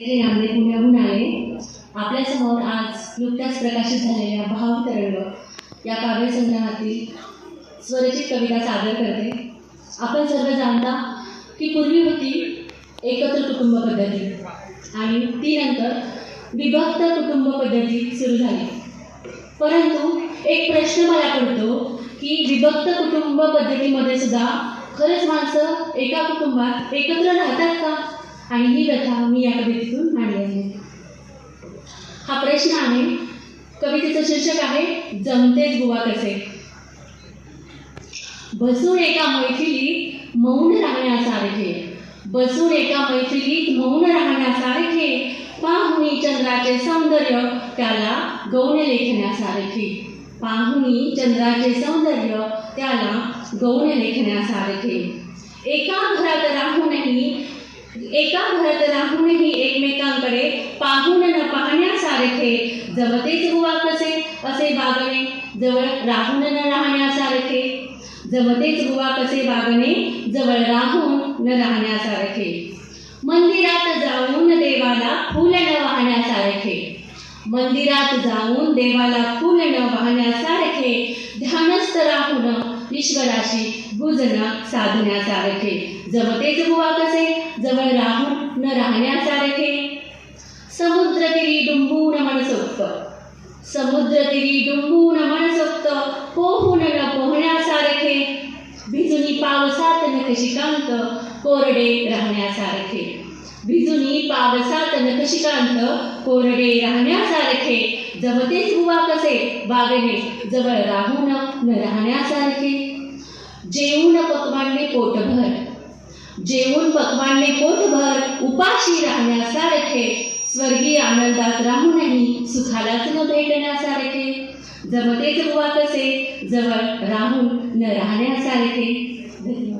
हे नामदेव पुण्याहून आले आपल्यासमोर आज नुकत्याच प्रकाशित झालेल्या भावतरंग या काव्यसंग्रहातील स्वरचित कविता सादर करते. आपण सर्व जाणता की पूर्वी होती एकत्र कुटुंब पद्धती आणि ती नंतर विभक्त कुटुंब पद्धती सुरू झाली. परंतु एक प्रश्न मला पडतो की विभक्त कुटुंब पद्धतीमध्ये सुद्धा खरंच माणसं एका कुटुंबात एकत्र राहतात का? आणि ही कथा मी या कवितेतून मांडली आहे. हा प्रश्न आहे कवितेचं शीर्षक आहे जमतेच बुवा कसे? बसून एका मैथिलीत मौन राहण्यासारखे बसून एका मैफिलीत मौन राहण्यासारखे पाहुणी चंद्राचे सौंदर्य त्याला गौण लेखण्यासारखे पाहुणी चंद्राचे सौंदर्य त्याला गौण लेखण्यासारखे एका घरात राहूनही एका घरात राहूनही एकमेकांकडे पाहून न पाहण्यासारखे जमतेच बुवा कसे? असे वागणे जवळ राहून न राहण्यासारखे. जमतेच बुवा कसे वागणे जवळ राहून न राहण्यासारखे. मंदिरात जाऊन देवाला फुल न वाहण्यासारखे. मंदिरात जाऊन देवाला फुल न वाहण्यासारखे ध्यानस्थ राहून ईश्वराशी गुजन साधण्यासारखे. जमतेच बुवा कसे जवळ राहून न राहण्यासारखे. समुद्रतीरी डुंबून मनसोक्त. समुद्रतीरी डुंबून मनसोक्त पोहून न पोहण्यासारखे. भिजुनी पावसात नखशिकांत कोरडे राहण्यासारखे. भिजुनी पावसात नखशिकांत कोरडे राहण्यासारखे. जमतेच बुवा कसे वागणे जवळ राहून न राहण्यासारखे. जेवून पकवानने पोटभर. जेवून पकवानने पोटभर उपाशी राहण्यासारखे. स्वर्गीय आनंदात राहूनही सुखालाच न भेटण्यासारखे. जमतेच धुवा कसे जवळ राहून न राहण्यासारखे. धन्यवाद.